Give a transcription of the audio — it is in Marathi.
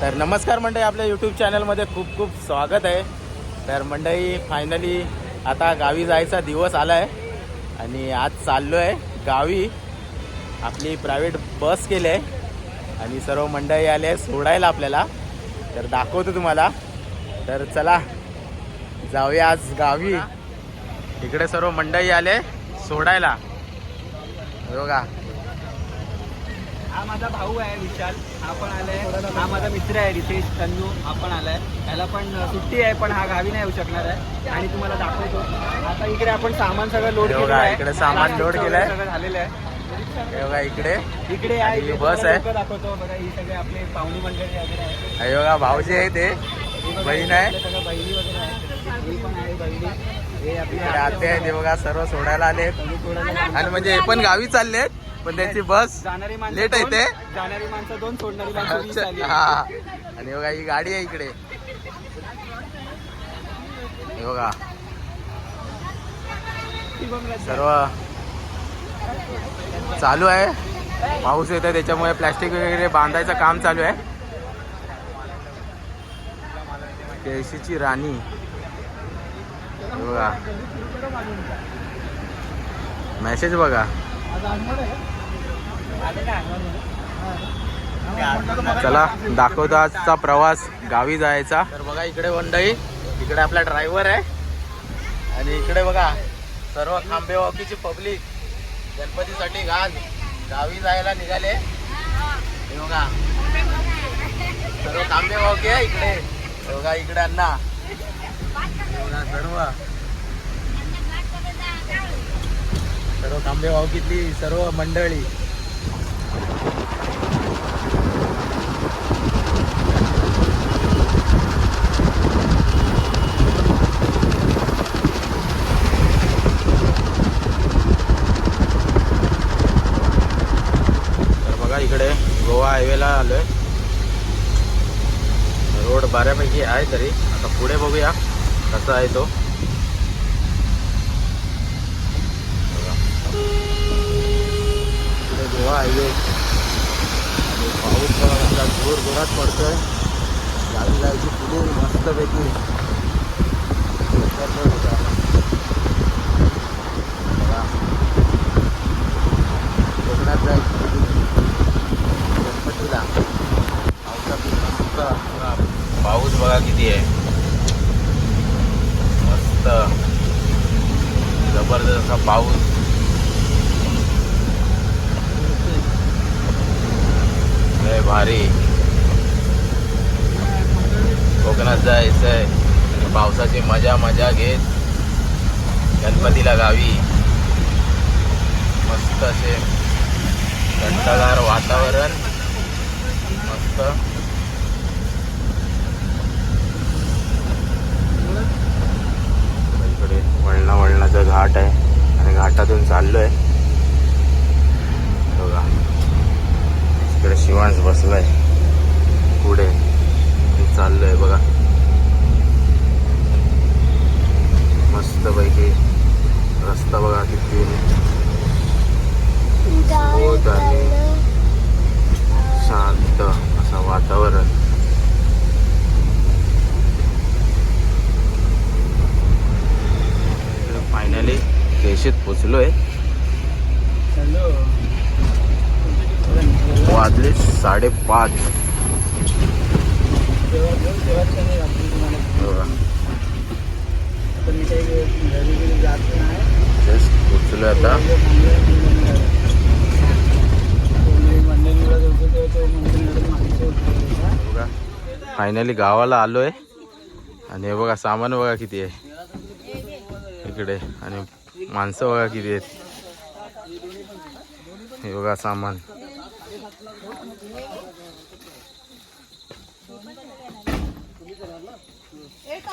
तर नमस्कार मंडळी आपल्या यूट्यूब चॅनलमध्ये खूप खूप स्वागत आहे. तर मंडळी फायनली आता गावी जायचा दिवस आला आहे आणि आज चाललो आहे गावी. आपली प्रायव्हेट बस केली आहे आणि सर्व मंडळी आले आहे सोडायला आपल्याला. तर दाखवतो तुम्हाला. तर चला जाऊया आज गावी. इकडे सर्व मंडळी आले सोडायला. बघा. हा माझा भाऊ आहे विशाल. हा पण आलाय. हा माझा मित्र आहे रितेश तन्नू. हा पण आलाय. त्याला पण सुट्टी आहे पण हा गावी नाही येऊ शकणार आहे. आणि तुम्हाला दाखवतो. आता इकडे आपण सामान सगळं लोड बघा, आहे. इकडे सामान load केलंय. सगळं झालेलं आहे. बघा इकडे. इकडे आहे बस आहे. दाखवतो. बघा ही सगळे आपले पाहुणी मंडळी वगैरे आहे बघा भाऊजी आहे ते. बहीण आहे. सगळं बहिणी वगैरे आहे ही पण आहे बहिणी. हे आपली इकडे आते आहे ते बघा सर्व सोडायला आले आणि म्हणजे हे पण गावी चालले पण त्यांची बस जाणारी माणसं लेट आहे दोन- ते. जाणारी माणसं दोन सोडणारी माणसं वीस आली. हा. आणि बघा ही गाडी आहे इकडे. हे बघा. सर्व चालू आहे. पाऊस येत आहे त्याच्यामुळे प्लॅस्टिक वगैरे बांधायचं काम चालू आहे. केळशीची राणी. हे बघा. मेसेज बघा. चला दाखवतो आजचा प्रवास. गावी जायचा. तर बघा इकडे वंडई इकडे आपला ड्रायव्हर आहे. आणि इकडे बघा सर्व खांबेवाकीची पब्लिक गणपतीसाठी घाल गावी जायला निघाले. हे बघा. सर्व खांबेवाकी आहे इकडे. बघा इकडे अण्णा. हे सर्व. सर्व खांबेवाकीतली सर्व मंडळी. इकडे गोवा हायवेला आलोय. रोड बऱ्यापैकी आहे तरी. आता पुढे बघूया कसा आहे तो बघा. इकडे गोवा हायवे आणि पाऊस बघा आपला जोर जोरात पडतोय. गावी जायची पुढे मस्तपैकी. कोकणात जायची गणपतीला. पाऊस बघा किती आहे. मस्त. जबरदस्त असा पाऊस भारी. भारी जायचं आहे आणि पावसाची मजा मजा घेत गणपतीला गावी. मस्त असे थंडगार वातावरण. मस्त. इकडे वळणा वळणाचा घाट आहे. आणि घाटातून चाललोय. बघा. इकडे शिवांश बसलाय. पुढे मी चाललोय बघा मस्त पैकी रस्ता बघा किती होत आणि शांत असं वातावरण. फायनली केशीत पोचलोय वाजले साडेपाच. जस्ट पोचलोय आता फायनली गावाला आलोय. आणि हे बघा सामान बघा किती आहे. इकडे. आणि माणसं बघा किती आहेत. हे बघा सामान. एक